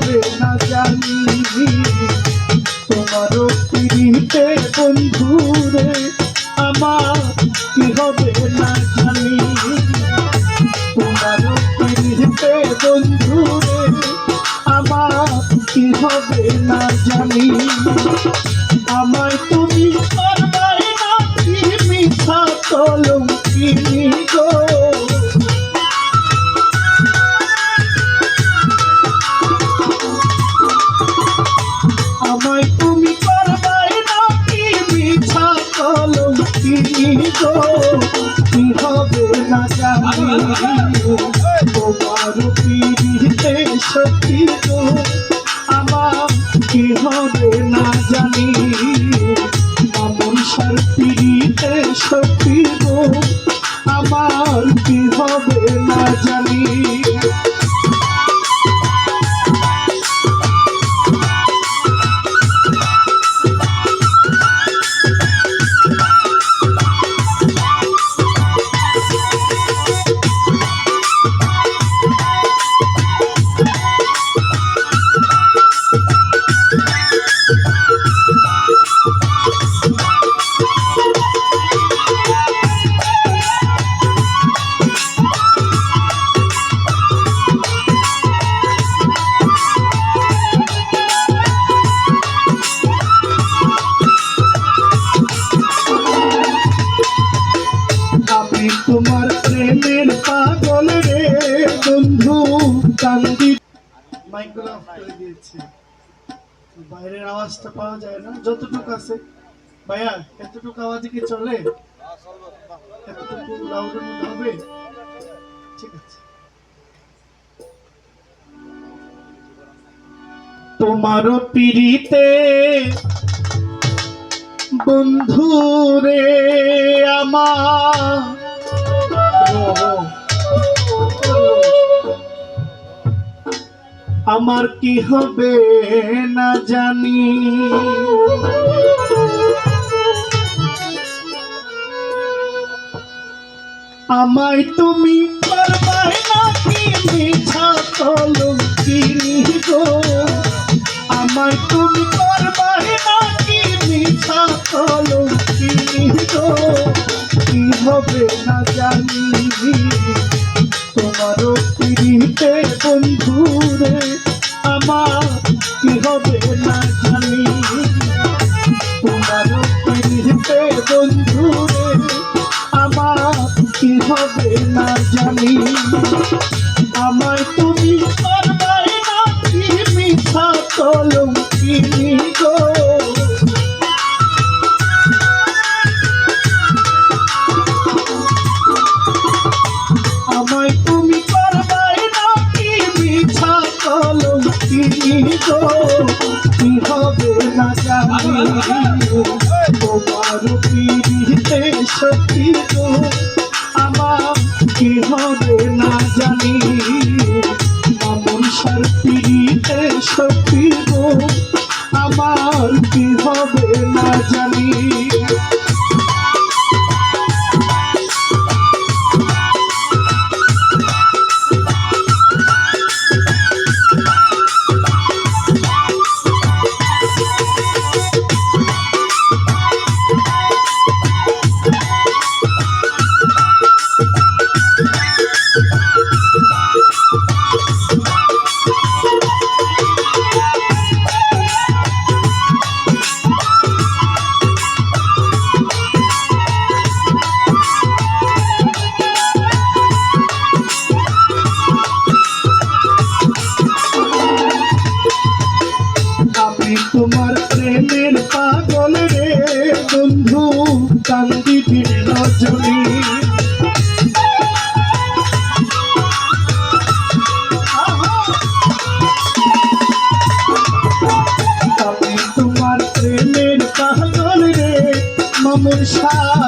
হবে না জানি তোমারও পিড়িতে বন্ধুরে আমার কি হবে না জানি তোমারও পিড়িতে বন্ধুরে আমার কি হবে না জানি? কি হবে না জানি। তোমার পিড়িতে সত্যি গো আমার জানি। মামন সার পিড়িতে সত্যি গো আমার কি হবে বাইরের আওয়াজটা পাওয়া যায় না আছে ভাইয়া আওয়াজে কি চলে হবে ঠিক আছে তোমারও পিড়িতে বন্ধু রে আমার আমার কি হবে না জানি। আমায় তুমি করবাই না কি হবে জানি তোমারও পিড়িতে বন্ধু রে আমার কি হবে না জানি তোমারও বন্ধু আমার কি হবে না জানি। আমায় তুমি করবাই না মিঠা কি হবে না জানি। তোমার পিড়িতে সত্যি গো আমার কি হবে না জানি। মামন সার পিড়িতে সত্যি আমার কি হবে না জানি। তোমার